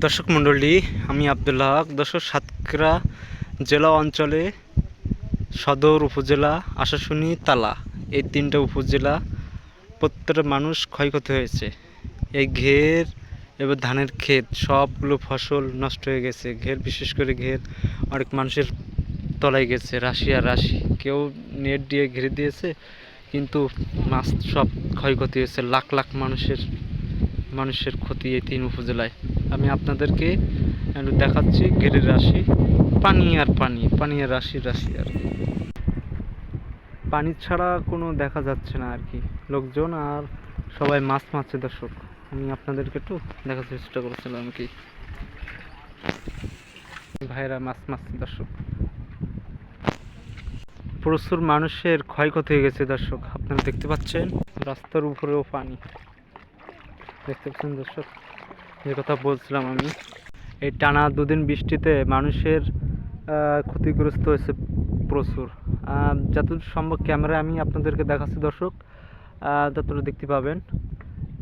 দর্শক মণ্ডলী, আমি আবদুল্লাহ হক, দর্শক সাতক্ষীরা জেলা অঞ্চলে সদর উপজেলা আশাশুনি তালা, এই তিনটা উপজেলা প্রত্যেকটা মানুষ ক্ষয়ক্ষতি হয়েছে। এই ঘের, এবার ধানের ক্ষেত, সবগুলো ফসল নষ্ট হয়ে গেছে। ঘের, বিশেষ করে ঘের, অনেক মানুষের তলায় গেছে, রাশি আর রাশি। কেউ নেট দিয়ে ঘিরে দিয়েছে, কিন্তু মাছ সব ক্ষয়ক্ষতি হয়েছে, লাখ লাখ মানুষের মানুষের ক্ষতি এই তিন উপজেলায়। আমি আপনাদেরকে দেখাচ্ছি ঘেরের রাশি, পানি আর পানি পানি আর রাশি রাশি আর কি। পানি ছাড়া কোনো দেখা যাচ্ছে না আর কি। লোকজন আর সবাই মাছ মারছে, দর্শক। আমি আপনাদেরকে একটু দেখার চেষ্টা করেছিলাম কি। ভাইরা মাছ মারছে, দর্শক। প্রচুর মানুষের ক্ষয়ক্ষতি হয়ে গেছে, দর্শক। আপনারা দেখতে পাচ্ছেন, রাস্তার উপরেও পানি। দেখতে পাচ্ছেন, দর্শক? যে কথা বলছিলাম আমি। এই টানা দুদিন বৃষ্টিতে মানুষের ক্ষতিগ্রস্ত হয়েছে প্রচুর। যতদূর সম্ভব ক্যামেরায় আমি আপনাদেরকে দেখাচ্ছি দর্শক। যতটা দেখতে পাবেন,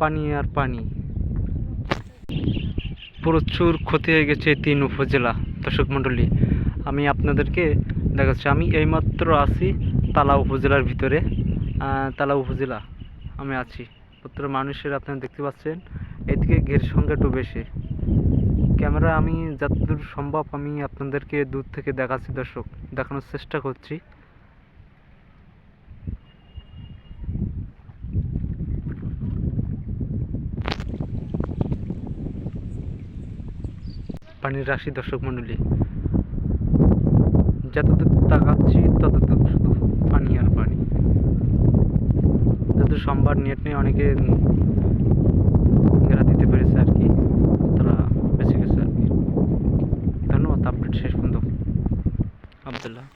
পানি আর পানি। প্রচুর ক্ষতি হয়ে গেছে তিন উপজেলা। দর্শক মণ্ডলী, আমি আপনাদেরকে দেখাচ্ছি। আমি এইমাত্র আছি তালা উপজেলার ভিতরে। তালা উপজেলা, আমি আছি। প্রত্যেক মানুষের আপনারা দেখতে পাচ্ছেন। এদিকে ঘের সংখ্যা একটু বেশি। ক্যামেরা আমি যতদূর সম্ভব আমি আপনাদেরকে দূর থেকে দেখাচ্ছি দর্শক, দেখানোর চেষ্টা করছি। পানির রাশি দর্শক মণ্ডলী, যতদূর তাকাচ্ছি ততদূর শুধু পানি আর পানি। যত সোমবার নেট নিয়ে অনেকে ঘেরা দিতে পেরেছে আর কি তারা বেঁচে গেছে আর কি ধন্যবাদ আপডেট শেষ পর্যন্ত। আবদুল্লাহ।